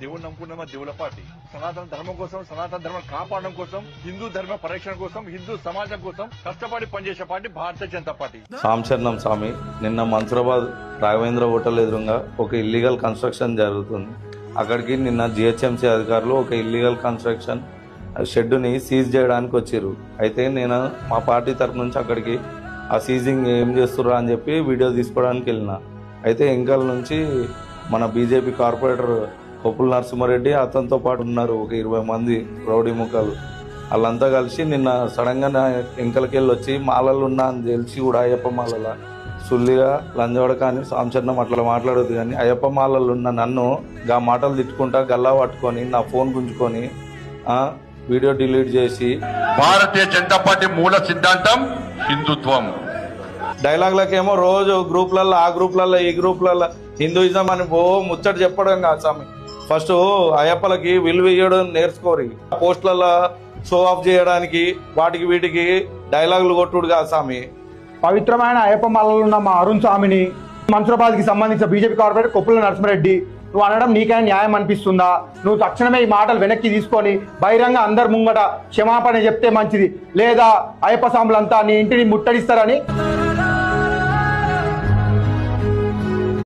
దేవుడు నమ్ముకున్నామా? దేవుల పార్టీ. సనాతన ధర్మం కోసం సనాతన ధర్మం కాపాడడం కోసం హిందూ ధర్మ పరిరక్షణ కోసం హిందూ సమాజం కోసం కష్టపడి పనిచేసే పార్టీ భారతీయ జనతా పార్టీ. సాంశరణం స్వామి నిన్న మన్సరాబాద్ రాఘవేంద్ర హోటల్ ఎదురుగా ఒక ఇల్లీగల్ కన్స్ట్రక్షన్ జరుగుతుంది. అక్కడికి నిన్న జిహెచ్ఎంసీ అధికారులు ఒక ఇల్లీగల్ కన్స్ట్రక్షన్ షెడ్డుని సీజ్ చేయడానికి వచ్చారు. అయితే నేను మా పార్టీ తరపు నుంచి అక్కడికి ఆ సీజింగ్ ఏం చేస్తుర్రా అని చెప్పి వీడియో తీసుకోవడానికి వెళ్ళిన. అయితే ఎంకల్ నుంచి మన బీజేపీ కార్పొరేటర్ కొప్పుల నరసింహారెడ్డి అతనితో పాటు ఉన్నారు ఒక ఇరవై మంది రౌడీ ముఖాలు. వాళ్ళంతా కలిసి నిన్న సడన్గా ఎంకలకి వెళ్ళి వచ్చి మాలలు ఉన్నా అని తెలిసి కూడా అయ్యప్ప మాలల సుల్లిగా లంజవడక అని సాంచరణం అట్లా మాట్లాడదు కానీ అయ్యప్ప మాలలు ఉన్న నన్ను గా మాటలు తిట్టుకుంటా గల్లా పట్టుకొని నా ఫోన్ గుంజుకొని ఆ, వీడియో డిలీట్ చేసి భారతీయ జనతా పార్టీ మూల సిద్ధాంతం హిందుత్వం. డైలాగ్లకేమో రోజు గ్రూప్లలో ఆ గ్రూప్లలో ఈ గ్రూప్లలో హిందూయిజం అని ఓ ముచ్చట చెప్పడం కాదు స్వామి. ఫస్ట్ అయ్యప్పలకి విలువ ఇవ్వడం నేర్చుకోరి. పోస్టులలో షో ఆఫ్ చేయడానికి వాటికి వీటికి డైలాగులు కొట్టుడు కాదు స్వామి. పవిత్రమైన అయ్యప్ప మాలలో ఉన్న మా అరుణ్ స్వామిని మన్సూరాబాద్ సంబంధించిన బీజేపీ కార్పొరేటర్ కొప్పుల నరసింహారెడ్డి నువ్వు అనడం నీకైనా న్యాయం అనిపిస్తుందా? నువ్వు తక్షణమే ఈ మాటలు వెనక్కి తీసుకొని బహిరంగ అందరి ముంగట క్షమాపణ చెప్తే మంచిది. లేదా అయ్యప్ప స్వాములంతా నీ ఇంటిని ముట్టడిస్తారని?